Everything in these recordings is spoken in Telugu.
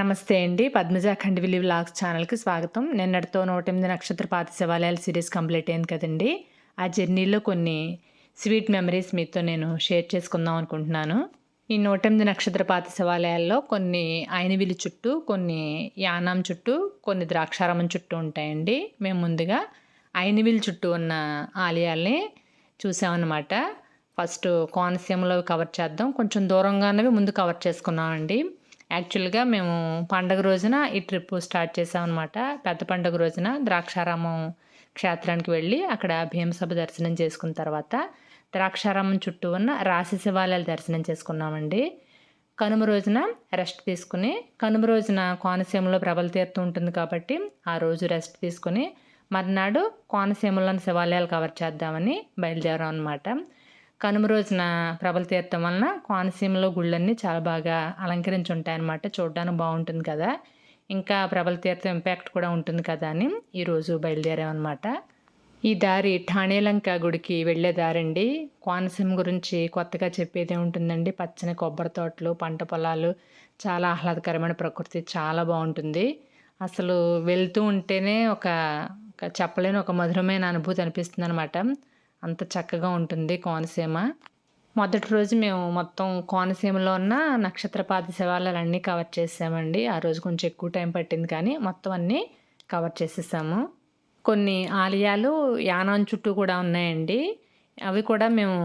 నమస్తే అండి. పద్మజ ఖండివిలి వ్లాగ్స్ ఛానల్కి స్వాగతం. నిన్నటితో నూట ఎనిమిది నక్షత్ర పాత శివాలయాల సిరీస్ కంప్లీట్ అయింది కదండి. ఆ జర్నీలో కొన్ని స్వీట్ మెమరీస్ మీతో నేను షేర్ చేసుకుందాం అనుకుంటున్నాను. ఈ నూట ఎనిమిది నక్షత్ర పాత శివాలయాల్లో కొన్ని ఆయనవిలి చుట్టూ కొన్ని యానాం చుట్టూ కొన్ని ద్రాక్షారామం చుట్టూ ఉంటాయండి. మేము ముందుగా ఆయనవిలి చుట్టూ ఉన్న ఆలయాల్ని చూసామన్నమాట. ఫస్ట్ కోనసీమలో కవర్ చేద్దాం. కొంచెం దూరంగానే ముందు కవర్ చేసుకున్నామండి. యాక్చువల్గా మేము పండగ రోజున ఈ ట్రిప్ స్టార్ట్ చేసామన్నమాట. పెద్ద పండగ రోజున ద్రాక్షారామం క్షేత్రానికి వెళ్ళి అక్కడ భీమసభ దర్శనం చేసుకున్న తర్వాత ద్రాక్షారామం చుట్టూ ఉన్న రాశి శివాలయాలు దర్శనం చేసుకున్నామండి. కనుమ రోజున రెస్ట్ తీసుకుని కనుమ రోజున కోనసీమలో ప్రబల తీర్థం ఉంటుంది కాబట్టి ఆ రోజు రెస్ట్ తీసుకుని మర్నాడు కోనసీమలోని శివాలయాలు కవర్ చేద్దామని బయలుదేరాం అనమాట కనుమ రోజున ప్రభల తీర్థం వలన కోనసీమలో గుళ్ళన్నీ చాలా బాగా అలంకరించి ఉంటాయన్నమాట చూడడానికి బాగుంటుంది కదా. ఇంకా ప్రభల తీర్థం ఇంపాక్ట్ కూడా ఉంటుంది కదా అని ఈరోజు బయలుదేరామన్నమాట. ఈ దారి ఠాణేలంక గుడికి వెళ్ళే దారండి. కోనసీమ గురించి కొత్తగా చెప్పేది ఉంటుందండి పచ్చని కొబ్బరి తోటలు పంట పొలాలు చాలా ఆహ్లాదకరమైన ప్రకృతి చాలా బాగుంటుంది. అసలు వెళ్తూ ఉంటేనే ఒక చెప్పలేని ఒక మధురమైన అనుభూతి అనిపిస్తుంది అనమాట అంత చక్కగా ఉంటుంది కోనసీమ. మొదటి రోజు మేము మొత్తం కోనసీమలో ఉన్న నక్షత్రపాత శివాలయాలన్నీ కవర్ చేసామండి. ఆ రోజు కొంచెం ఎక్కువ టైం పట్టింది కానీ మొత్తం అన్నీ కవర్ చేసేసాము. కొన్ని ఆలయాలు యానాన్ చుట్టూ కూడా ఉన్నాయండి. అవి కూడా మేము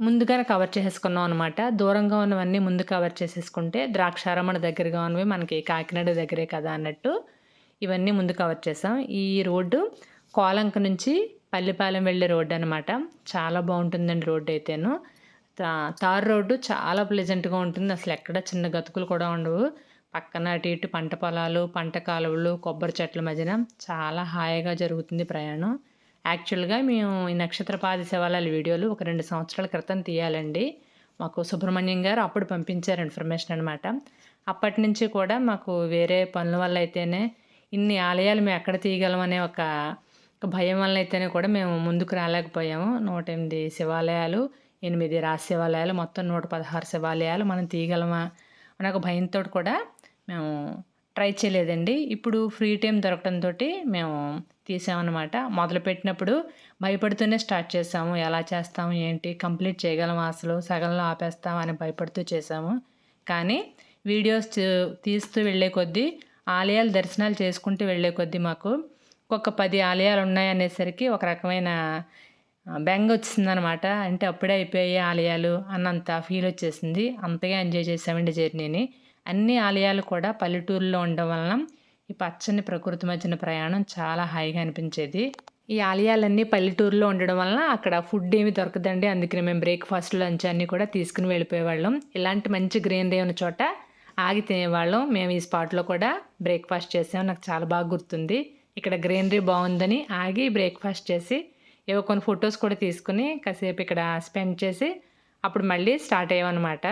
ముందుగానే కవర్ చేసేసుకున్నాం అనమాట దూరంగా ఉన్నవన్నీ ముందు కవర్ చేసేసుకుంటే ద్రాక్షారమణ దగ్గరగా ఉన్నవి మనకి కాకినాడ దగ్గరే కదా అన్నట్టు ఇవన్నీ ముందు కవర్ చేసాం. ఈ రోడ్డు కోలంక నుంచి పల్లిపాలెం వెళ్ళే రోడ్డు అనమాట చాలా బాగుంటుందండి రోడ్డు అయితేను. తార్ రోడ్డు చాలా ప్లెజెంట్గా ఉంటుంది. అసలు ఎక్కడ చిన్న గతుకులు కూడా ఉండవు. పక్కన అటు ఇటు పంట పొలాలు పంట కాలువలు కొబ్బరి చెట్ల మధ్యన చాలా హాయిగా జరుగుతుంది ప్రయాణం. యాక్చువల్గా మేము ఈ నక్షత్ర పాద శివాలయాల వీడియోలు ఒక రెండు సంవత్సరాల క్రితం తీయాలండి. మాకు సుబ్రహ్మణ్యం గారు అప్పుడు పంపించారు ఇన్ఫర్మేషన్ అనమాట అప్పటి నుంచి కూడా మాకు వేరే పనుల వల్ల అయితేనే ఇన్ని ఆలయాలు మేము ఎక్కడ తీయగలమనే ఒక భయం వల్ల అయితేనే కూడా మేము ముందుకు రాలేకపోయాము. నూట ఎనిమిది శివాలయాలు ఎనిమిది రాజ శివాలయాలు మొత్తం నూట పదహారు శివాలయాలు మనం తీయగలమా అనే ఒక భయంతో కూడా మేము ట్రై చేయలేదండి. ఇప్పుడు ఫ్రీ టైం దొరకడంతో మేము తీసామన్నమాట. మొదలుపెట్టినప్పుడు భయపడుతూనే స్టార్ట్ చేసాము. ఎలా చేస్తాము ఏంటి కంప్లీట్ చేయగలం అసలు? సగంలో ఆపేస్తాము అని భయపడుతూ చేసాము. కానీ వీడియోస్ తీస్తూ వెళ్ళే కొద్దీ ఆలయాలు దర్శనాలు చేసుకుంటూ వెళ్ళే కొద్దీ మాకు ఒక పది ఆలయాలు ఉన్నాయనేసరికి ఒక రకమైన బెంగ వచ్చిందనమాట అంటే అప్పుడే అయిపోయాయి ఆలయాలు అన్నంత ఫీల్ వచ్చేసింది. అంతగా ఎంజాయ్ చేసామండి జర్నీని. అన్ని ఆలయాలు కూడా పల్లెటూరులో ఉండడం వలన ఈ పచ్చని ప్రకృతి మధ్యన ప్రయాణం చాలా హాయిగా అనిపించేది. ఈ ఆలయాలన్నీ పల్లెటూరులో ఉండడం వలన అక్కడ ఫుడ్ ఏమి దొరకదండి. అందుకని మేము బ్రేక్ఫాస్ట్ లంచ్ అన్నీ కూడా తీసుకుని వెళ్ళిపోయేవాళ్ళం. ఇలాంటి మంచి గ్రీనరీ ఉన్న చోట ఆగి తినేవాళ్ళం. మేము ఈ స్పాట్లో కూడా బ్రేక్ఫాస్ట్ చేసాం. నాకు చాలా బాగా గుర్తుంది. ఇక్కడ గ్రీనరీ బాగుందని ఆగి బ్రేక్ఫాస్ట్ చేసి ఏవో కొన్ని ఫొటోస్ కూడా తీసుకుని కాసేపు ఇక్కడ స్పెండ్ చేసి అప్పుడు మళ్ళీ స్టార్ట్ అయ్యామన్నమాట.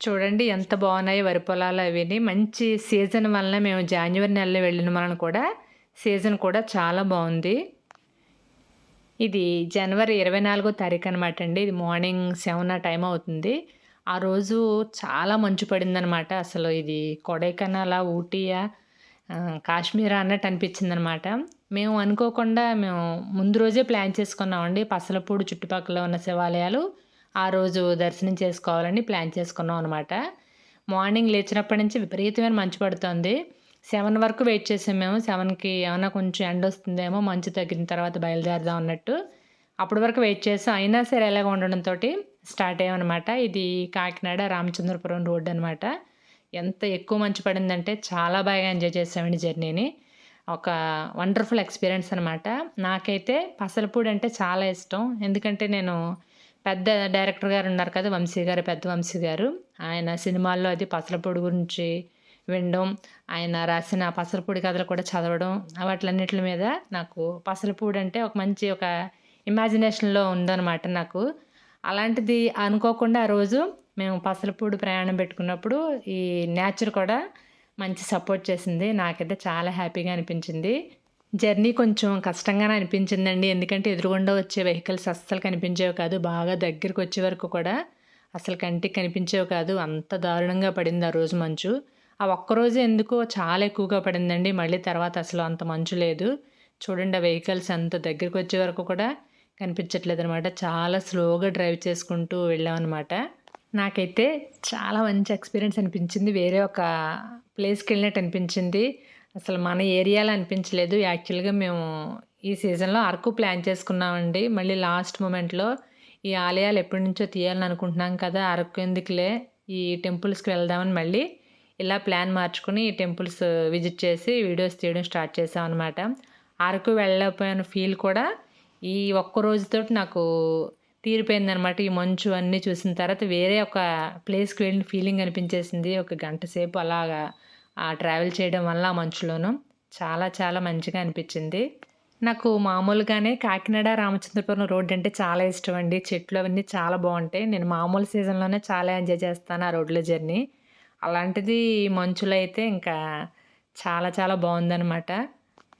చూడండి ఎంత బాగున్నాయి వరి పొలాలు అవిని. మంచి సీజన్ వలన మేము జాన్యువరి నెలలో వెళ్ళిన వలన కూడా సీజన్ కూడా చాలా బాగుంది. ఇది జనవరి ఇరవై నాలుగో తారీఖు అనమాట అండి. ఇది మార్నింగ్ సెవెన్ ఆ టైం అవుతుంది. ఆ రోజు చాలా మంచు పడిందనమాట అసలు ఇది కొడైకెనాలా ఊటీయా కాశ్మీర్ అన్నట్టు అనిపించింది అనమాట మేము అనుకోకుండా మేము ముందు రోజే ప్లాన్ చేసుకున్నామండి. పసలపూడి చుట్టుపక్కల ఉన్న శివాలయాలు ఆ రోజు దర్శనం చేసుకోవాలని ప్లాన్ చేసుకున్నాం అనమాట. మార్నింగ్ లేచినప్పటి నుంచి విపరీతమైన మంచు పడుతుంది. సెవెన్ వరకు వెయిట్ చేసాం మేము. సెవెన్కి ఏమైనా కొంచెం ఎండ వస్తుందేమో మంచు తగ్గిన తర్వాత బయలుదేరదాం అన్నట్టు అప్పటి వరకు వెయిట్ చేసాం. అయినా సరే ఎలాగ ఉండడంతో స్టార్ట్ అయ్యామన్నమాట. ఇది కాకినాడ రామచంద్రపురం రోడ్ అనమాట ఎంత ఎక్కువ మంచు పడిందంటే చాలా బాగా ఎంజాయ్ చేసామండి జర్నీని. ఒక వండర్ఫుల్ ఎక్స్పీరియన్స్ అనమాట నాకైతే పసలపూడి అంటే చాలా ఇష్టం. ఎందుకంటే నేను పెద్ద డైరెక్టర్ గారు ఉన్నారు కదా వంశీ గారు పెద్ద వంశీ గారు. ఆయన సినిమాల్లో అది పసలపూడి గురించి వినడం ఆయన రాసిన పసలపూడి కథలు కూడా చదవడం వాటిలన్నిటి మీద నాకు పసలపూడి అంటే ఒక మంచి ఒక ఇమాజినేషన్లో ఉందన్నమాట నాకు. అలాంటిది అనుకోకుండా ఆ రోజు మేము పసలపూడి ప్రయాణం పెట్టుకున్నప్పుడు ఈ నేచర్ కూడా మంచి సపోర్ట్ చేసింది. నాకైతే చాలా హ్యాపీగా అనిపించింది. జర్నీ కొంచెం కష్టంగానే అనిపించిందండి. ఎందుకంటే ఎదురుగుండా వచ్చే వెహికల్స్ అస్సలు కనిపించేవి కాదు. బాగా దగ్గరికి వచ్చే వరకు కూడా అసలు కంటికి కనిపించేవి కాదు. అంత దారుణంగా పడింది ఆ రోజు మంచు. ఆ ఒక్కరోజు ఎందుకో చాలా ఎక్కువగా పడిందండి. మళ్ళీ తర్వాత అసలు అంత మంచు లేదు. చూడండి ఆ వెహికల్స్ అంత దగ్గరికి వచ్చే వరకు కూడా కనిపించట్లేదు అనమాట చాలా స్లోగా డ్రైవ్ చేసుకుంటూ వెళ్ళామన్నమాట. నాకైతే చాలా మంచి ఎక్స్పీరియన్స్ అనిపించింది. వేరే ఒక ప్లేస్కి వెళ్ళినట్టు అనిపించింది. అసలు మన ఏరియాలో అనిపించలేదు. యాక్చువల్గా మేము ఈ సీజన్లో అరకు ప్లాన్ చేసుకున్నామండి. మళ్ళీ లాస్ట్ మూమెంట్లో ఈ ఆలయాలు ఎప్పటి నుంచో తీయాలని అనుకుంటున్నాం కదా అరకు ఎందుకులే? ఈ టెంపుల్స్కి వెళ్దామని మళ్ళీ ఇలా ప్లాన్ మార్చుకుని ఈ టెంపుల్స్ విజిట్ చేసి వీడియోస్ తీయడం స్టార్ట్ చేసామన్నమాట. అరకు వెళ్ళకపోయిన ఫీల్ కూడా ఈ ఒక్క రోజుతో నాకు తీరిపోయిందనమాట ఈ మంచు అన్నీ చూసిన తర్వాత వేరే ఒక ప్లేస్కి వెళ్ళిన ఫీలింగ్ అనిపించేసింది. ఒక గంట సేపు అలాగా ఆ ట్రావెల్ చేయడం వల్ల ఆ మంచులోను చాలా చాలా మంచిగా అనిపించింది. నాకు మామూలుగానే కాకినాడ రామచంద్రపురం రోడ్ అంటే చాలా ఇష్టం అండి. చెట్లు అవన్నీ చాలా బాగుంటాయి. నేను మామూలు సీజన్లోనే చాలా ఎంజాయ్ చేస్తాను ఆ రోడ్ల జర్నీ అలాంటిది మంచులో అయితే ఇంకా చాలా చాలా బాగుందనమాట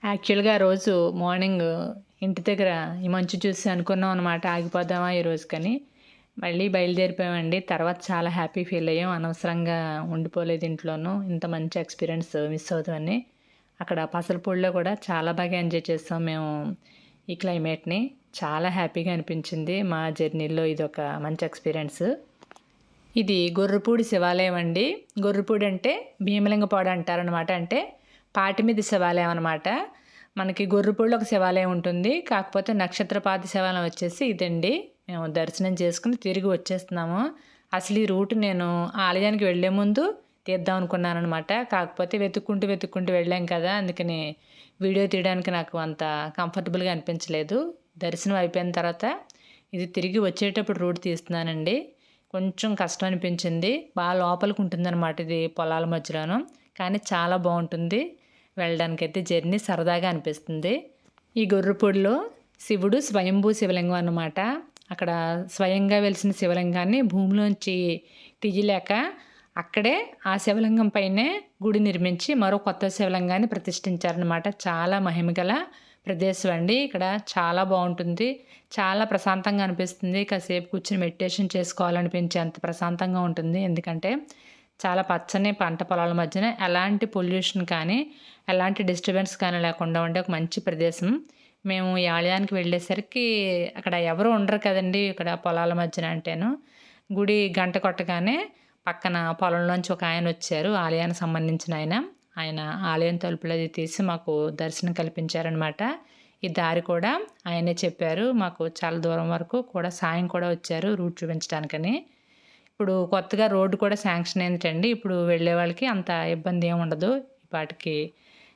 యాక్చువల్గా ఆ రోజు మార్నింగ్ ఇంటి దగ్గర ఈ మంచు చూసి అనుకున్నాం అనమాట ఆగిపోదామా ఈ కానీ మళ్ళీ బయలుదేరిపోయామండి. తర్వాత చాలా హ్యాపీ ఫీల్ అయ్యాం. అనవసరంగా ఉండిపోలేదు ఇంట్లోనూ. ఇంత మంచి ఎక్స్పీరియన్స్ మిస్ అవుతామని అక్కడ పసలపూడిలో కూడా చాలా బాగా ఎంజాయ్ చేస్తాం మేము ఈ క్లైమేట్ని. చాలా హ్యాపీగా అనిపించింది మా జర్నీలో ఇది ఒక మంచి ఎక్స్పీరియన్స్. ఇది గొర్రపూడి శివాలయం అండి. గొర్రపూడి అంటే భీమలింగపాడు అంటారనమాట అంటే పాటి మీద శివాలయం అనమాట మనకి గొర్రెపూడిలో ఒక శివాలయం ఉంటుంది. కాకపోతే నక్షత్రపాతి శివాలయం వచ్చేసి ఇదండి. మేము దర్శనం చేసుకుని తిరిగి వచ్చేస్తున్నాము. అసలు ఈ రూట్ నేను ఆలయానికి వెళ్ళే ముందు తీద్దాం అనుకున్నాను అనమాట కాకపోతే వెతుక్కుంటూ వెతుక్కుంటూ వెళ్ళాం కదా అందుకని వీడియో తీయడానికి నాకు అంత కంఫర్టబుల్గా అనిపించలేదు. దర్శనం అయిపోయిన తర్వాత ఇది తిరిగి వచ్చేటప్పుడు రూట్ తీస్తున్నానండి. కొంచెం కష్టం అనిపించింది. బాగా లోపలికి ఉంటుందన్నమాట ఇది పొలాల మధ్యలోను. కానీ చాలా బాగుంటుంది. వెళ్ళడానికైతే జర్నీ సరదాగా అనిపిస్తుంది. ఈ గొర్రెపూడిలో శివుడు స్వయంభూ శివలింగం అన్నమాట. అక్కడ స్వయంగా వెలిసిన శివలింగాన్ని భూమిలోంచి తీయలేక అక్కడే ఆ శివలింగం పైనే గుడి నిర్మించి మరో కొత్త శివలింగాన్ని ప్రతిష్ఠించారనమాట చాలా మహిమగల ప్రదేశం అండి. ఇక్కడ చాలా బాగుంటుంది. చాలా ప్రశాంతంగా అనిపిస్తుంది. కాసేపు కూర్చొని మెడిటేషన్ చేసుకోవాలనిపించే అంత ప్రశాంతంగా ఉంటుంది. ఎందుకంటే చాలా పచ్చని పంట పొలాల మధ్యన ఎలాంటి పొల్యూషన్ కానీ ఎలాంటి డిస్టర్బెన్స్ కానీ లేకుండా ఉండే ఒక మంచి ప్రదేశం. మేము ఈ ఆలయానికి వెళ్ళేసరికి అక్కడ ఎవరు ఉండరు కదండి ఇక్కడ పొలాల మధ్యన అంటేను. గుడి గంట కొట్టగానే పక్కన పొలంలోంచి ఒక ఆయన వచ్చారు ఆలయానికి సంబంధించిన ఆయన. ఆయన ఆలయం తలుపులు అది తీసి మాకు దర్శనం కల్పించారనమాట ఈ దారి కూడా ఆయనే చెప్పారు మాకు చాలా దూరం వరకు కూడా సాయం కూడా వచ్చారు రూట్ చూపించడానికని. ఇప్పుడు కొత్తగా రోడ్డు కూడా శాంక్షన్ అయిందండి ఇప్పుడు వెళ్ళే వాళ్ళకి అంత ఇబ్బంది ఏమి ఉండదు. వాటికి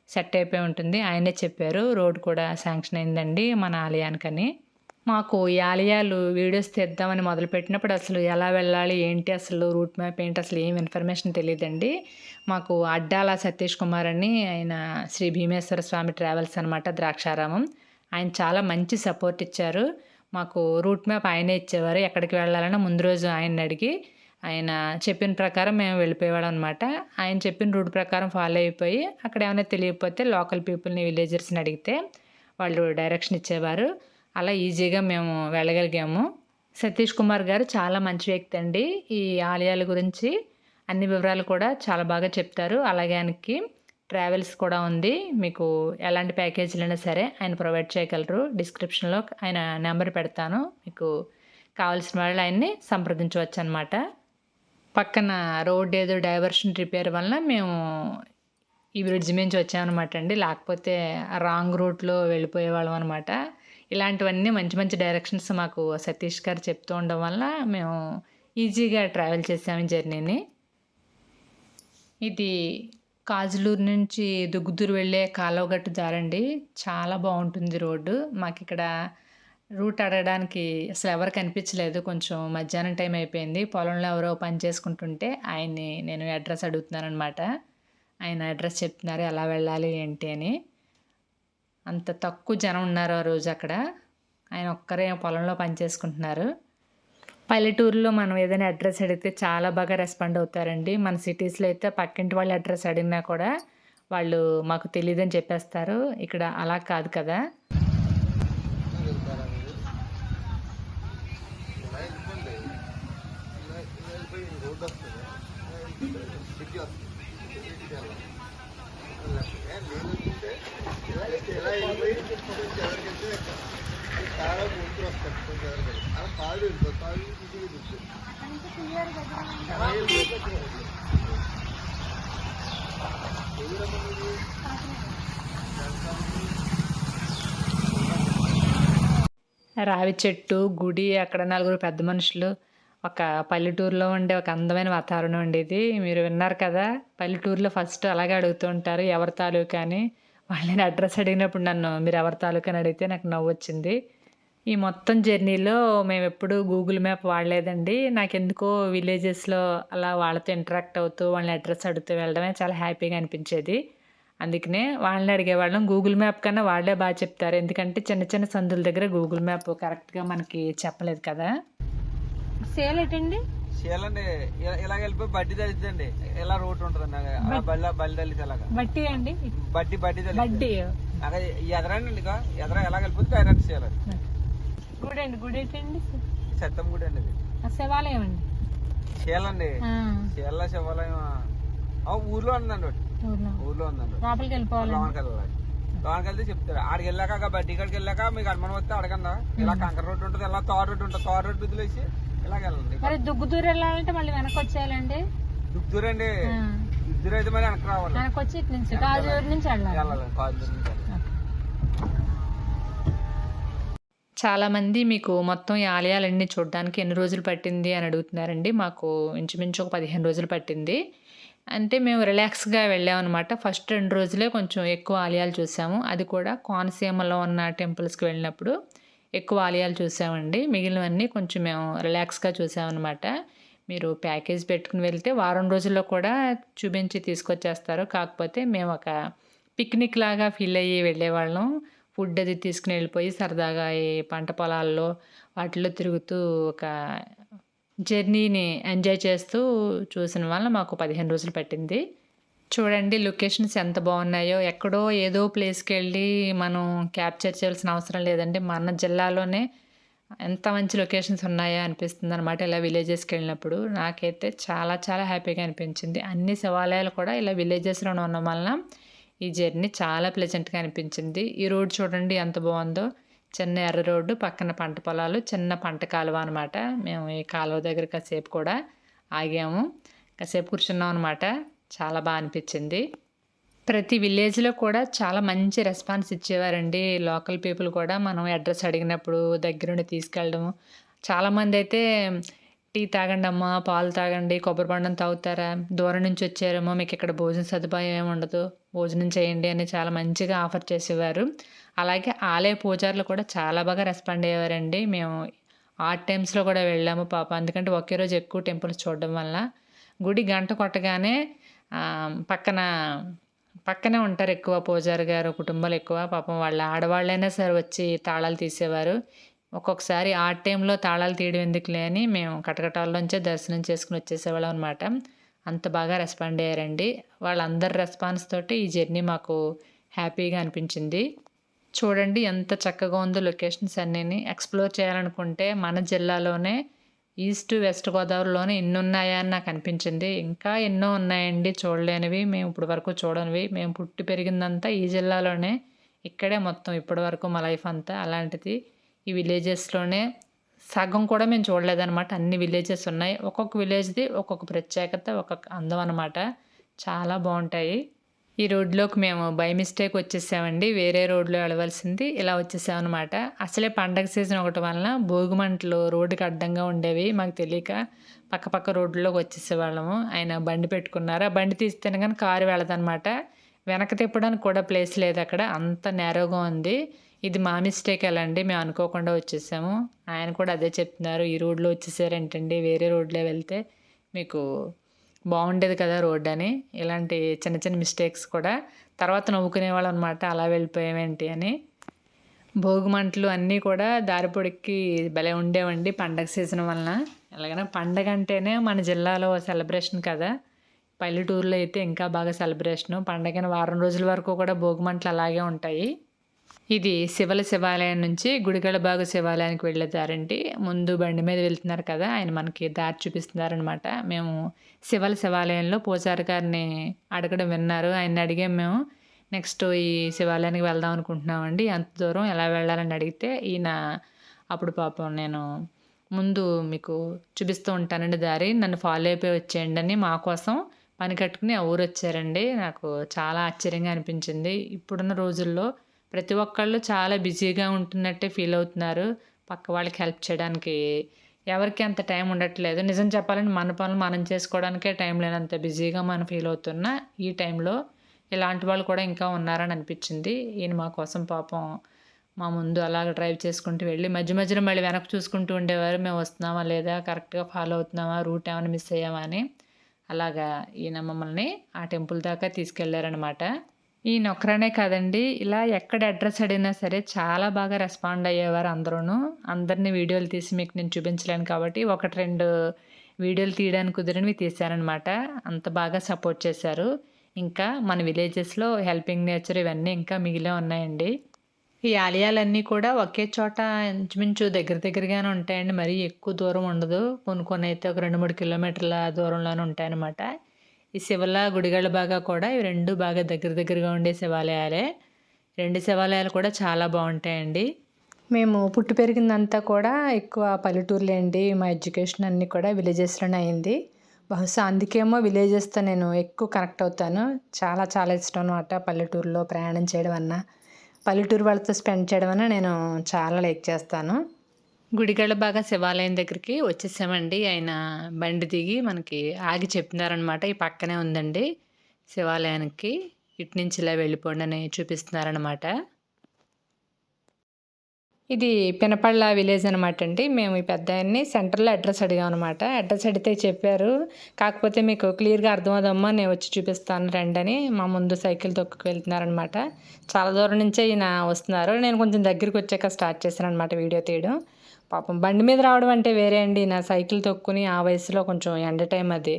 సెట్ అయిపోయి ఉంటుంది. ఆయనే చెప్పారు రోడ్డు కూడా శాంక్షన్ అయిందండి మన ఆలయానికని. మాకు ఈ ఆలయాలు వీడియోస్ తీద్దామని మొదలుపెట్టినప్పుడు అసలు ఎలా వెళ్ళాలి ఏంటి అసలు రూట్ మ్యాప్ ఏంటి అసలు ఏం ఇన్ఫర్మేషన్ తెలియదండి. మాకు అడ్డాల సతీష్ కుమార్ అని ఆయన శ్రీ భీమేశ్వర స్వామి ట్రావెల్స్ అనమాట ద్రాక్షారామం. ఆయన చాలా మంచి సపోర్ట్ ఇచ్చారు. మాకు రూట్ మ్యాప్ ఆయనే ఇచ్చేవారు. ఎక్కడికి వెళ్ళాలన్నా ముందు రోజు ఆయన్ని అడిగి ఆయన చెప్పిన ప్రకారం మేము వెళ్ళిపోయేవాడు అనమాట ఆయన చెప్పిన రూట్ ప్రకారం ఫాలో అయిపోయి అక్కడ ఏమైనా తెలియకపోతే లోకల్ పీపుల్ని విలేజర్స్ని అడిగితే వాళ్ళు డైరెక్షన్ ఇచ్చేవారు. అలా ఈజీగా మేము వెళ్ళగలిగాము. సతీష్ కుమార్ గారు చాలా మంచి వ్యక్తి అండి. ఈ ఆలయాల గురించి అన్ని వివరాలు కూడా చాలా బాగా చెప్తారు. అలాగే ఆయనకి ట్రావెల్స్ కూడా ఉంది. మీకు ఎలాంటి ప్యాకేజీలైనా సరే ఆయన ప్రొవైడ్ చేయగలరు. డిస్క్రిప్షన్లో ఆయన నెంబర్ పెడతాను. మీకు కావాల్సిన వాళ్ళు ఆయన్ని సంప్రదించవచ్చు అనమాట పక్కన రోడ్ ఏదో డైవర్షన్ రిపేర్ వల్ల మేము ఈ బ్రిడ్జ్ నుంచి వచ్చామన్నమాట అండి. లేకపోతే రాంగ్ రూట్లో వెళ్ళిపోయేవాళ్ళం అనమాట ఇలాంటివన్నీ మంచి మంచి డైరెక్షన్స్ మాకు సతీష్ గారు చెప్తూ ఉండడం వల్ల మేము ఈజీగా ట్రావెల్ చేసాము జర్నీని. ఇది కాజులూరు నుంచి దుగ్గుదూరు వెళ్ళే కాలువగట్టు దారండి. చాలా బాగుంటుంది రోడ్డు. మాకు ఇక్కడ రూట్ అడగడానికి అసలు ఎవరు కనిపించలేదు. కొంచెం మధ్యాహ్నం టైం అయిపోయింది. పొలంలో ఎవరో పని చేసుకుంటుంటే ఆయన్ని నేను అడ్రస్ అడుగుతున్నాను అనమాట ఆయన అడ్రస్ చెప్తున్నారు. ఎలా వెళ్ళాలి ఏంటి అని. అంత తక్కువ జనం ఉన్నారు ఆ రోజు అక్కడ. ఆయన ఒక్కరే పొలంలో పని చేసుకుంటున్నారు. పల్లెటూరులో మనం ఏదైనా అడ్రస్ అడిగితే చాలా బాగా రెస్పాండ్ అవుతారండి. మన సిటీస్లో అయితే పక్కింటి వాళ్ళ అడ్రస్ అడిగినా కూడా వాళ్ళు మాకు తెలియదని చెప్పేస్తారు. ఇక్కడ అలా కాదు కదా. రావి చెట్టు గుడి అక్కడ నలుగురు పెద్ద మనుషులు ఒక పల్లెటూరులో ఉండే ఒక అందమైన వాతావరణం ఉండేది మీరు విన్నారు కదా పల్లెటూరులో ఫస్ట్ అలాగే అడుగుతూ ఉంటారు ఎవరి తాలూకా అని. వాళ్ళని అడ్రస్ అడిగినప్పుడు నన్ను మీరు ఎవరి తాలూకా అని అడిగితే నాకు నవ్వు వచ్చింది. ఈ మొత్తం జర్నీలో మేము ఎప్పుడు గూగుల్ మ్యాప్ వాడలేదండి. నాకు ఎందుకో విలేజెస్లో అలా వాళ్ళతో ఇంటరాక్ట్ అవుతూ వాళ్ళని అడ్రస్ అడుగుతూ వెళ్ళడమే చాలా హ్యాపీగా అనిపించేది. అందుకనే వాళ్ళని అడిగేవాళ్ళం గూగుల్ మ్యాప్ కన్నా వాళ్ళే బాగా చెప్తారు. ఎందుకంటే చిన్న చిన్న సందుల దగ్గర గూగుల్ మ్యాప్ కరెక్ట్గా మనకి చెప్పలేదు కదా. సేల్ ఏంటండి? చేయాలండి ఇలా- ఇలాగ వెళ్ళిపోయి బడ్డీ తగ్గుతుందండి ఇలా రోడ్ ఉంటుందండి? అలా బల్లి బల్లి అలాగా. బట్టి అండి? బడ్డీ బడ్డీ తల్లి బడ్డీ అదే ఎదరండి ఇక ఎదర ఎలా వెళ్ళిపోతే గుడి అండి గుడి ఏంటండి సత్తం గుడి అండి శివాలయం అండి. చేయాలండి చేయాల శివాలయం. ఊర్లో ఉందండి. ఊర్లో. ఉందండి లోపలికి వెళ్ళాలి లోనికి వెళ్తే చెప్తారు. ఆడికి వెళ్ళాక ఆ బడ్డీ కాడికి వెళ్ళాక మీకు అనుమానం వస్తే అడగండి. ఇలా కంకర రోడ్డు ఉంటుంది ఇలా తార్ రోడ్డు ఉంటుంది. తార్ రోడ్డు బిద్దులేసి ఇలాగ వెళ్ళండి మరి దుగ్గుదూరు వెళ్ళాలంటే మళ్ళీ వెనక్కి వచ్చేయాలండి? దుక్కురండి ఆ, ఇద్దరు అయితే మరి వెనక్కి రావాలి. వెనక్కి వచ్చి ఇటు నుంచి కాజూరు నుంచి వెళ్ళాలి. వెళ్ళాలి. కాదు నుంచి వెళ్ళాలి. చాలామంది మీకు మొత్తం ఈ ఆలయాలన్నీ చూడడానికి ఎన్ని రోజులు పట్టింది అని అడుగుతున్నారండి. మాకు ఇంచుమించు ఒక పదిహేను రోజులు పట్టింది. అంటే మేము రిలాక్స్గా వెళ్ళామన్నమాట. ఫస్ట్ రెండు రోజులే కొంచెం ఎక్కువ ఆలయాలు చూసాము. అది కూడా కోనసీమలో ఉన్న టెంపుల్స్కి వెళ్ళినప్పుడు ఎక్కువ ఆలయాలు చూసామండి. మిగిలినవన్నీ కొంచెం మేము రిలాక్స్గా చూసామన్నమాట. మీరు ప్యాకేజ్ పెట్టుకుని వెళ్తే వారం రోజుల్లో కూడా చూపించి తీసుకొచ్చేస్తారు. కాకపోతే మేము ఒక పిక్నిక్ లాగా ఫీల్ అయ్యి వెళ్ళేవాళ్ళం. ఫుడ్ అది తీసుకుని వెళ్ళిపోయి సరదాగా ఈ పంట పొలాల్లో వాటిలో తిరుగుతూ ఒక జర్నీని ఎంజాయ్ చేస్తూ చూసిన వల్ల మాకు పదిహేను రోజులు పట్టింది. చూడండి లొకేషన్స్ ఎంత బాగున్నాయో. ఎక్కడో ఏదో ప్లేస్కి వెళ్ళి మనం క్యాప్చర్ చేయాల్సిన అవసరం లేదండి. మన జిల్లాలోనే ఎంత మంచి లొకేషన్స్ ఉన్నాయో అనిపిస్తుంది అనమాట ఇలా విలేజెస్కి వెళ్ళినప్పుడు. నాకైతే చాలా చాలా హ్యాపీగా అనిపించింది. అన్ని శివాలయాలు కూడా ఇలా విలేజెస్లోనే ఉండడం వలన ఈ జర్నీ చాలా ప్లెజెంట్గా అనిపించింది. ఈ రోడ్ చూడండి ఎంత బాగుందో. చిన్న ఎర్ర రోడ్డు పక్కన పంట పొలాలు చిన్న పంట కాలువ అనమాట మేము ఈ కాలువ దగ్గర కాసేపు కూడా ఆగాము. కాసేపు కూర్చున్నాం అనమాట చాలా బాగా అనిపించింది. ప్రతి విలేజ్లో కూడా చాలా మంచి రెస్పాన్స్ ఇచ్చేవారండి. లోకల్ పీపుల్ కూడా మనం అడ్రస్ అడిగినప్పుడు దగ్గరుండి తీసుకెళ్ళడం చాలామంది అయితే టీ తాగండి అమ్మా పాలు తాగండి కొబ్బరి బండం తాగుతారా? దూరం నుంచి వచ్చారేమో మీకు ఇక్కడ భోజన సదుపాయం ఏమి ఉండదు భోజనం చేయండి అని చాలా మంచిగా ఆఫర్ చేసేవారు. అలాగే ఆలయ పూజారులు కూడా చాలా బాగా రెస్పాండ్ అయ్యేవారండి. మేము ఆర్ట్ టైమ్స్లో కూడా వెళ్ళాము పాప ఎందుకంటే ఒకే రోజు ఎక్కువ టెంపుల్స్ చూడడం వల్ల. గుడి గంట కొట్టగానే పక్కన పక్కనే ఉంటారు ఎక్కువ పూజారి గారు కుటుంబాలు ఎక్కువ. పాపం వాళ్ళ ఆడవాళ్ళైనా సరే వచ్చి తాళాలు తీసేవారు. ఒక్కొక్కసారి ఆ టైంలో తాళాలు తీయడం ఎందుకులే అని మేము కటకటాల్లోంచే దర్శనం చేసుకుని వచ్చేసేవాళ్ళం అనమాట అంత బాగా రెస్పాండ్ అయ్యారండి. వాళ్ళందరి రెస్పాన్స్ తోటి ఈ జర్నీ మాకు హ్యాపీగా అనిపించింది. చూడండి ఎంత చక్కగా ఉందో లొకేషన్స్ అన్నీ ఎక్స్ప్లోర్ చేయాలనుకుంటే మన జిల్లాలోనే ఈస్ట్ వెస్ట్ గోదావరిలోనే ఎన్ని ఉన్నాయా అని నాకు అనిపించింది. ఇంకా ఎన్నో ఉన్నాయండి చూడలేనివి మేము ఇప్పుడు వరకు చూడనివి. మేము పుట్టి పెరిగిందంతా ఈ జిల్లాలోనే. ఇక్కడే మొత్తం ఇప్పటి వరకు మా లైఫ్ అంతా అలాంటిది. ఈ విలేజెస్లోనే సగం కూడా మేము చూడలేదన్నమాట. అన్ని విలేజెస్ ఉన్నాయి. ఒక్కొక్క విలేజ్ది ఒక్కొక్క ప్రత్యేకత ఒక్కొక్క అందం అనమాట చాలా బాగుంటాయి. ఈ రోడ్లోకి మేము బై మిస్టేక్ వచ్చేసామండి. వేరే రోడ్లో వెళ్ళవలసింది. ఇలా వచ్చేసామన్నమాట. అసలే పండగ సీజన్ ఒకటి వలన భోగిమంటలు రోడ్డుకి అడ్డంగా ఉండేవి మాకు తెలియక పక్క పక్క రోడ్లోకి వచ్చేసేవాళ్ళము. ఆయన బండి పెట్టుకున్నారు. ఆ బండి తీస్తేనే కానీ కారు వెళ్ళదన్నమాట. వెనక తిప్పడానికి కూడా ప్లేస్ లేదు అక్కడ. అంత నేరోగా ఉంది. ఇది మా మిస్టేక్ ఎలాండి మేము అనుకోకుండా వచ్చేసాము. ఆయన కూడా అదే చెప్తున్నారు ఈ రోడ్లో వచ్చేసారేంటండి వేరే రోడ్లో వెళ్తే మీకు బాగుండేది కదా రోడ్ అని. ఇలాంటి చిన్న చిన్న మిస్టేక్స్ కూడా తర్వాత నవ్వుకునేవాళ్ళు అనమాట అలా వెళ్ళిపోయామేంటి అని. భోగిమంటలు అన్నీ కూడా దారిపొడికి భలే ఉండేవండి పండగ సీజన్ వలన. ఎలాగైనా పండగ అంటేనే మన జిల్లాలో సెలబ్రేషన్ కదా. పల్లెటూరులో అయితే ఇంకా బాగా సెలబ్రేషను పండగైన వారం రోజుల వరకు కూడా భోగిమంటలు అలాగే ఉంటాయి. ఇది శివల శివాలయం నుంచి గుడిగడబాగు శివాలయానికి వెళ్ళేదారండి. ముందు బండి మీద వెళ్తున్నారు కదా ఆయన మనకి దారి చూపిస్తున్నారనమాట మేము శివల శివాలయంలో పూజారి గారిని అడగడం విన్నారు. ఆయన అడిగాం మేము నెక్స్ట్ ఈ శివాలయానికి వెళ్దాం అనుకుంటున్నామండి. ఎంత దూరం ఎలా వెళ్ళాలని అడిగితే ఈయన అప్పుడు పాపం నేను ముందు మీకు చూపిస్తూ ఉంటానండి దారి. నన్ను ఫాలో అయిపోయి వచ్చేయండి అని మా కోసం పని కట్టుకుని ఆ ఊరు వచ్చారండి. నాకు చాలా ఆశ్చర్యంగా అనిపించింది. ఇప్పుడున్న రోజుల్లో ప్రతి ఒక్కళ్ళు చాలా బిజీగా ఉంటున్నట్టే ఫీల్ అవుతున్నారు. పక్క వాళ్ళకి హెల్ప్ చేయడానికి ఎవరికి అంత టైం ఉండట్లేదు. నిజం చెప్పాలంటే మన పనులు మనం చేసుకోవడానికే టైం లేనంత బిజీగా మనం ఫీల్ అవుతున్నా ఈ టైంలో ఇలాంటి వాళ్ళు కూడా ఇంకా ఉన్నారని అనిపించింది. ఈయన మా కోసం పాపం మా ముందు అలాగ డ్రైవ్ చేసుకుంటూ వెళ్ళి మధ్య మధ్యలో మళ్ళీ వెనక్కి చూసుకుంటూ ఉండేవారు. మేము వస్తున్నామా లేదా కరెక్ట్గా ఫాలో అవుతున్నామా రూట్ ఏమైనా మిస్ అయ్యామా అని అలాగా ఈయన మమ్మల్ని ఆ టెంపుల్ దాకా తీసుకెళ్ళారనమాట ఈ నొక్కరనే కాదండి. ఇలా ఎక్కడ అడ్రస్ అడిగినా సరే చాలా బాగా రెస్పాండ్ అయ్యేవారు అందరూను. అందరినీ వీడియోలు తీసి మీకు నేను చూపించలేను కాబట్టి ఒకటి రెండు వీడియోలు తీయడానికి కుదిరినవి తీశారనమాట. అంత బాగా సపోర్ట్ చేశారు. ఇంకా మన విలేజెస్లో హెల్పింగ్ నేచర్ ఇవన్నీ ఇంకా మిగిలే ఉన్నాయండి. ఈ ఆలయాలన్నీ కూడా ఒకే చోట ఇంచుమించు దగ్గర దగ్గరగానే ఉంటాయండి. మరీ ఎక్కువ దూరం ఉండదు. కొన్ని కొన్ని అయితే ఒక రెండు మూడు కిలోమీటర్ల దూరంలోనే ఉంటాయన్నమాట. ఈ శివల గుడిగళ్ళ బాగా కూడా ఇవి రెండు బాగా దగ్గర దగ్గరగా ఉండే శివాలయాలే. రెండు శివాలయాలు కూడా చాలా బాగుంటాయండి. మేము పుట్టి పెరిగిందంతా కూడా ఎక్కువ పల్లెటూరులే అండి. మా ఎడ్యుకేషన్ అన్నీ కూడా విలేజెస్లోనే అయింది. బహుశా అందుకేమో విలేజెస్తో నేను ఎక్కువ కనెక్ట్ అవుతాను. చాలా చాలా ఇష్టం అనమాట పల్లెటూరులో ప్రయాణం చేయడం అన్నా. పల్లెటూరు వాళ్ళతో స్పెండ్ చేయడం అన్నా నేను చాలా లైక్ చేస్తాను. గుడిగళ్ళ బాగా శివాలయం దగ్గరికి వచ్చేసామండి. ఆయన బండి దిగి మనకి ఆగి చెప్తున్నారనమాట ఈ పక్కనే ఉందండి శివాలయానికి. ఇటు నుంచి ఇలా వెళ్ళిపోండి అని చూపిస్తున్నారనమాట ఇది పినపళ్ళ విలేజ్ అనమాట అండి. మేము ఈ పెద్ద ఆయన్ని సెంటర్లో అడ్రస్ అడిగాం అనమాట అడ్రస్ అడిగితే చెప్పారు. కాకపోతే మీకు క్లియర్గా అర్థమవుదమ్మా నేను వచ్చి చూపిస్తాను రండి అని మా ముందు సైకిల్ తొక్కుకు వెళ్తున్నారనమాట చాలా దూరం నుంచే ఈయన వస్తున్నారు. నేను కొంచెం దగ్గరికి వచ్చాక స్టార్ట్ చేశాను అనమాట వీడియో తీయడం. పాపం బండి మీద రావడం అంటే వేరే అండి. నా సైకిల్ తొక్కుని ఆ వయసులో కొంచెం ఎండ టైం అది.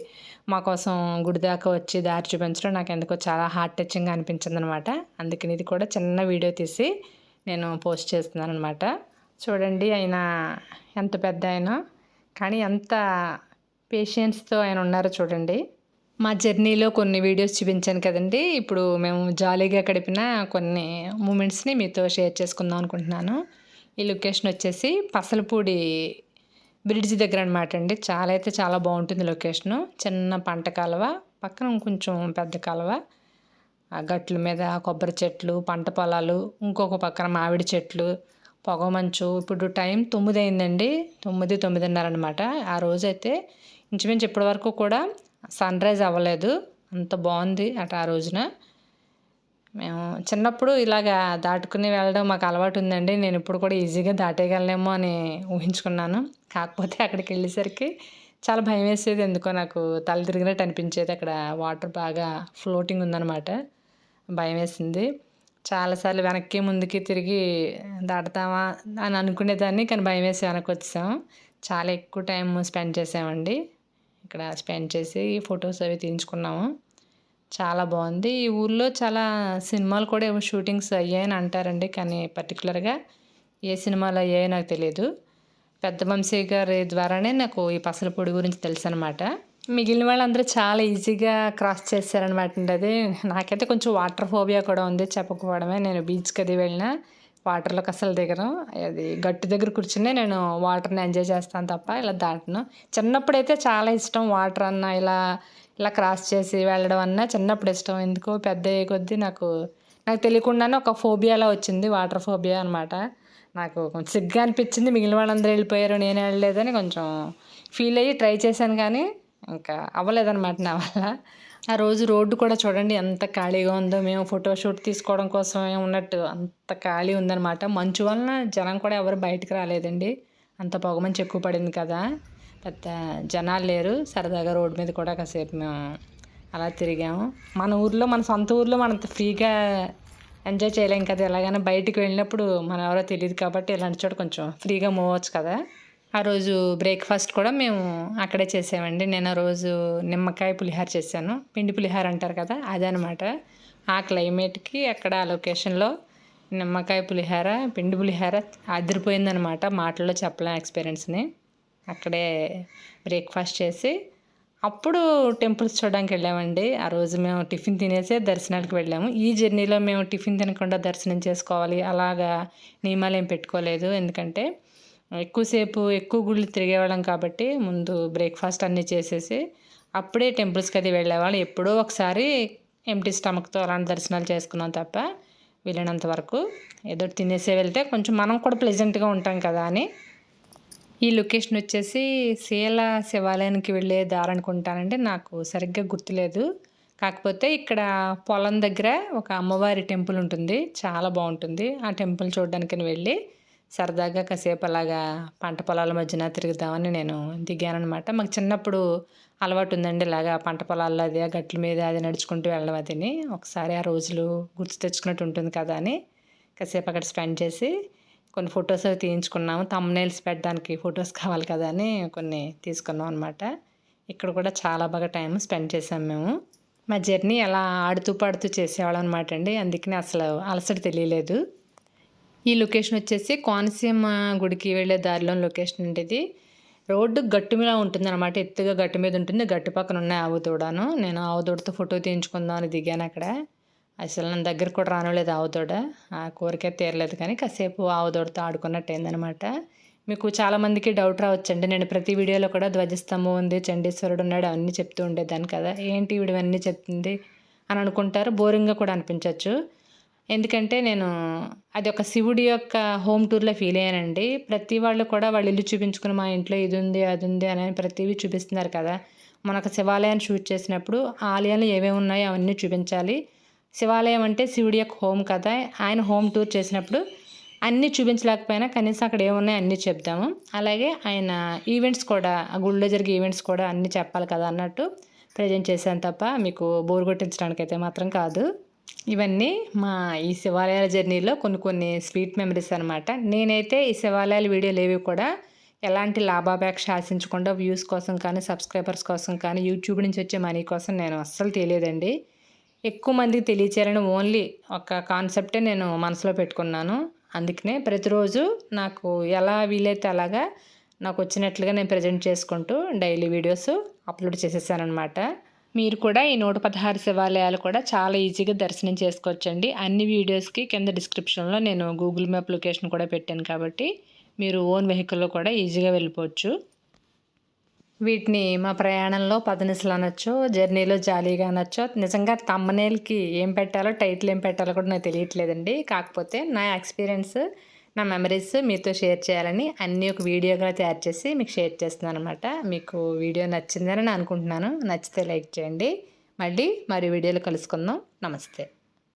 మా కోసం గుడి దాకా వచ్చి దారి చూపించడం నాకు ఎందుకో చాలా హార్ట్ టచింగ్గా అనిపించింది అనమాట అందుకని ఇది కూడా చిన్న వీడియో తీసి నేను పోస్ట్ చేస్తున్నాను అనమాట చూడండి ఆయన ఎంత పెద్ద ఆయన. కానీ ఎంత పేషెన్స్తో ఆయన ఉన్నారో చూడండి. మా జర్నీలో కొన్ని వీడియోస్ చూపించాను కదండి. ఇప్పుడు మేము జాలీగా గడిపిన కొన్ని మూమెంట్స్ని మీతో షేర్ చేసుకుందాం అనుకుంటున్నాను. ఈ లొకేషన్ వచ్చేసి పసలపూడి బ్రిడ్జ్ దగ్గర అనమాట అండి. చాలా అయితే చాలా బాగుంటుంది లొకేషను. చిన్న పంట కాలువ పక్కన కొంచెం పెద్ద కాలువ. ఆ గట్ల మీద కొబ్బరి చెట్లు పంట పొలాలు ఇంకొక పక్కన మామిడి చెట్లు పొగమంచు ఇప్పుడు టైం తొమ్మిది అయిందండి. తొమ్మిది తొమ్మిదిన్నర అనమాట ఆ రోజైతే ఇంచుమించు ఇప్పటి వరకు కూడా సన్ రైజ్ అవ్వలేదు. అంత బాగుంది అట ఆ రోజున. మేము చిన్నప్పుడు ఇలాగా దాటుకుని వెళ్ళడం మాకు అలవాటు ఉందండి. నేను ఇప్పుడు కూడా ఈజీగా దాటేయగలనేమో అని ఊహించుకున్నాను. కాకపోతే అక్కడికి వెళ్ళేసరికి చాలా భయం వేసేది. ఎందుకో నాకు తల తిరిగినట్టు అనిపించేది. అక్కడ వాటర్ బాగా ఫ్లోటింగ్ ఉందన్నమాట. భయం వేసింది. చాలాసార్లు వెనక్కి ముందుకి తిరిగి దాటుతామా అని అనుకునేదాన్ని. కానీ భయం వేసి వెనక్కి వచ్చాం. చాలా ఎక్కువ టైం స్పెండ్ చేసామండి. ఇక్కడ స్పెండ్ చేసి ఫొటోస్ అవి తీయించుకున్నాము. చాలా బాగుంది. ఈ ఊర్లో చాలా సినిమాలు కూడా ఏవో షూటింగ్స్ అయ్యాయని అంటారండి. కానీ పర్టికులర్గా ఏ సినిమాలు అయ్యాయో నాకు తెలియదు పెద్ద వంశీ గారి ద్వారానే నాకు ఈ పసలపొడి గురించి తెలుసు అనమాట మిగిలిన వాళ్ళందరూ చాలా ఈజీగా క్రాస్ చేశారనమాట అండి అది. నాకైతే కొంచెం వాటర్ ఫోబియా కూడా ఉంది చెప్పకపోవడమే. నేను బీచ్కి అది వెళ్ళినా వాటర్లోకి అసలు దిగను. అది గట్టు దగ్గర కూర్చునే నేను వాటర్ని ఎంజాయ్ చేస్తాను తప్ప ఇలా దాటను. చిన్నప్పుడైతే చాలా ఇష్టం వాటర్ అన్న ఇలా ఇలా క్రాస్ చేసి వెళ్ళడం అన్న చిన్నప్పుడు ఇష్టం. ఎందుకో పెద్ద అయ్యే కొద్దీ నాకు నాకు తెలియకుండానే ఒక ఫోబియాలా వచ్చింది వాటర్ ఫోబియా అనమాట నాకు కొంచెం సిగ్గా అనిపించింది మిగిలిన వాళ్ళందరూ వెళ్ళిపోయారు నేను వెళ్ళలేదని కొంచెం ఫీల్ అయ్యి ట్రై చేశాను కానీ ఇంకా అవ్వలేదన్నమాట నా వల్ల. ఆ రోజు రోడ్డు కూడా చూడండి ఎంత ఖాళీగా ఉందో మేము ఫోటో షూట్ తీసుకోవడం కోసం ఉన్నట్టు అంత ఖాళీ ఉందన్నమాట. మంచు వలన జనం కూడా ఎవరు బయటకు రాలేదండి. అంత పొగమంచి ఎక్కువ పడింది కదా. పెద్ద జనాలు లేరు. సరదాగా రోడ్డు మీద కూడా కాసేపు మేము అలా తిరిగాము. మన ఊర్లో మన సొంత ఊర్లో మనం ఫ్రీగా ఎంజాయ్ చేయలేం కదా. ఎలాగైనా బయటికి వెళ్ళినప్పుడు మనం ఎవరో తెలియదు కాబట్టి ఇలాంటి చోట కొంచెం ఫ్రీగా మూవ్ అవ్వచ్చు కదా. ఆ రోజు బ్రేక్ఫాస్ట్ కూడా మేము అక్కడే చేసామండి నేను ఆ రోజు నిమ్మకాయ పులిహార చేశాను. పిండి పులిహార అంటారు కదా అదనమాట. ఆ క్లైమేట్కి అక్కడ ఆ లొకేషన్లో నిమ్మకాయ పులిహార పిండి పులిహార అదిరిపోయిందనమాట మాటల్లో చెప్పలేం ఎక్స్పీరియన్స్ని. అక్కడే బ్రేక్ఫాస్ట్ చేసి అప్పుడు టెంపుల్స్ చూడడానికి వెళ్ళామండి. ఆ రోజు మేము టిఫిన్ తినేసే దర్శనాలకు వెళ్ళాము. ఈ జర్నీలో మేము టిఫిన్ తినకుండా దర్శనం చేసుకోవాలి. అలాగా నియమాలు ఏం పెట్టుకోలేదు. ఎందుకంటే ఎక్కువసేపు ఎక్కువ గుళ్ళు తిరిగేవాళ్ళం కాబట్టి ముందు బ్రేక్ఫాస్ట్ అన్నీ చేసేసి అప్పుడే టెంపుల్స్కి అది వెళ్ళేవాళ్ళం. ఎప్పుడో ఒకసారి ఎంటీ స్టమక్తో అలాంటి దర్శనాలు చేసుకున్నాం తప్ప వెళ్ళినంత వరకు. ఏదో తినేసే వెళ్తే కొంచెం మనం కూడా ప్లెజెంట్గా ఉంటాం కదా అని ఈ లొకేషన్ వచ్చేసి శీల శివాలయానికి వెళ్ళే దారి అనుకుంటానంటే నాకు సరిగ్గా గుర్తులేదు. కాకపోతే ఇక్కడ పొలం దగ్గర ఒక అమ్మవారి టెంపుల్ ఉంటుంది. చాలా బాగుంటుంది. ఆ టెంపుల్ చూడడానికి వెళ్ళి సరదాగా కాసేపు అలాగా పంట పొలాల మధ్యన తిరుగుదామని నేను దిగాను అనమాట మాకు చిన్నప్పుడు అలవాటు ఉందండి ఇలాగా పంట పొలాల్లో అది ఆ గట్ల మీద అది నడుచుకుంటూ వెళ్ళడం అదిని. ఒకసారి ఆ రోజులు గుర్తు తెచ్చుకున్నట్టు ఉంటుంది కదా అని కాసేపు అక్కడ స్పెండ్ చేసి కొన్ని ఫొటోస్ అవి తీయించుకున్నాము. తమ్నైల్స్ పెట్టడానికి ఫొటోస్ కావాలి కదా అని కొన్ని తీసుకున్నాం అనమాట ఇక్కడ కూడా చాలా బాగా టైం స్పెండ్ చేసాం మేము. మా జర్నీ అలా ఆడుతూ పాడుతూ చేసేవాళ్ళం అనమాట అండి. అందుకని అసలు అలసట తెలియలేదు. ఈ లొకేషన్ వచ్చేసి కోనసీమ గుడికి వెళ్ళే దారిలో లొకేషన్ అండి ఇది. రోడ్డు గట్టు మీద ఉంటుంది అనమాట ఎత్తుగా గట్టు మీద ఉంటుంది. గట్టు పక్కన ఉన్నాయి ఆవు తోడాను. నేను ఆవు ఫోటో తీయించుకుందాం అని దిగాను అక్కడ. అసలు నా దగ్గర కూడా రానలేదు ఆవుతోడ ఆ కోరిక తీరలేదు కానీ కాసేపు ఆవుతోడితో ఆడుకున్నట్టు అయిందనమాట మీకు చాలామందికి డౌట్ రావచ్చండి. నేను ప్రతి వీడియోలో కూడా ధ్వజస్తంభం ఉంది చండీశ్వరుడు ఉన్నాడు అవన్నీ చెప్తూ ఉండేదాన్ని కదా. ఏంటి వీడివన్నీ చెప్తుంది అని అనుకుంటారు. బోరింగ్గా కూడా అనిపించవచ్చు ఎందుకంటే నేను అది ఒక శివుడి యొక్క హోమ్ టూర్లో ఫీల్ అయ్యానండి. ప్రతి వాళ్ళు కూడా వాళ్ళు ఇల్లు చూపించుకుని మా ఇంట్లో ఇది ఉంది అది ఉంది అని ప్రతివి చూపిస్తున్నారు కదా. మనకు శివాలయాన్ని షూట్ చేసినప్పుడు ఆలయాలు ఏమేమి ఉన్నాయో అవన్నీ చూపించాలి. శివాలయం అంటే శివుడి యొక్క హోమ్ కదా. ఆయన హోమ్ టూర్ చేసినప్పుడు అన్నీ చూపించలేకపోయినా కనీసం అక్కడ ఏమున్నాయో అన్నీ చెప్దాము. అలాగే ఆయన ఈవెంట్స్ కూడా ఆ గుళ్ళో జరిగే ఈవెంట్స్ కూడా అన్నీ చెప్పాలి కదా అన్నట్టు ప్రజెంట్ చేశాను తప్ప మీకు బోర్ కొట్టించడానికి అయితే మాత్రం కాదు. ఇవన్నీ మా ఈ శివాలయాల జర్నీలో కొన్ని కొన్ని స్వీట్ మెమరీస్ అనమాట నేనైతే ఈ శివాలయాల వీడియోలు ఏవి కూడా ఎలాంటి లాభాపేక్ష ఆశించకుండా వ్యూస్ కోసం కానీ సబ్స్క్రైబర్స్ కోసం కానీ యూట్యూబ్ నుంచి వచ్చే మనీ కోసం నేను అస్సలు తెలియదండి ఎక్కువ మందికి తెలియచేయాలని ఓన్లీ ఒక కాన్సెప్టే నేను మనసులో పెట్టుకున్నాను. అందుకనే ప్రతిరోజు నాకు ఎలా వీలైతే అలాగా నాకు వచ్చినట్లుగా నేను ప్రజెంట్ చేసుకుంటూ డైలీ వీడియోస్ అప్లోడ్ చేసేసానమాట మీరు కూడా ఈ నూట పదహారు శివాలయాలు కూడా చాలా ఈజీగా దర్శనం చేసుకోవచ్చండి. అన్ని వీడియోస్కి కింద డిస్క్రిప్షన్లో నేను గూగుల్ మ్యాప్ లొకేషన్ కూడా పెట్టాను కాబట్టి మీరు ఓన్ వెహికల్లో కూడా ఈజీగా వెళ్ళిపోవచ్చు. వీటిని మా ప్రయాణంలో పదనిసలు అనొచ్చు జర్నీలో జాలీగా అనొచ్చు నిజంగా తమ్మనేల్కి ఏం పెట్టాలో టైటిల్ ఏం పెట్టాలో కూడా నాకు తెలియట్లేదండి. కాకపోతే నా ఎక్స్పీరియన్స్ నా మెమరీస్ మీతో షేర్ చేయాలని అన్నీ ఒక వీడియోగా తయారు చేసి మీకు షేర్ చేస్తున్నాను అనమాట మీకు వీడియో నచ్చిందని నేను అనుకుంటున్నాను. నచ్చితే లైక్ చేయండి. మళ్ళీ మరి వీడియోలో కలుసుకుందాం. నమస్తే.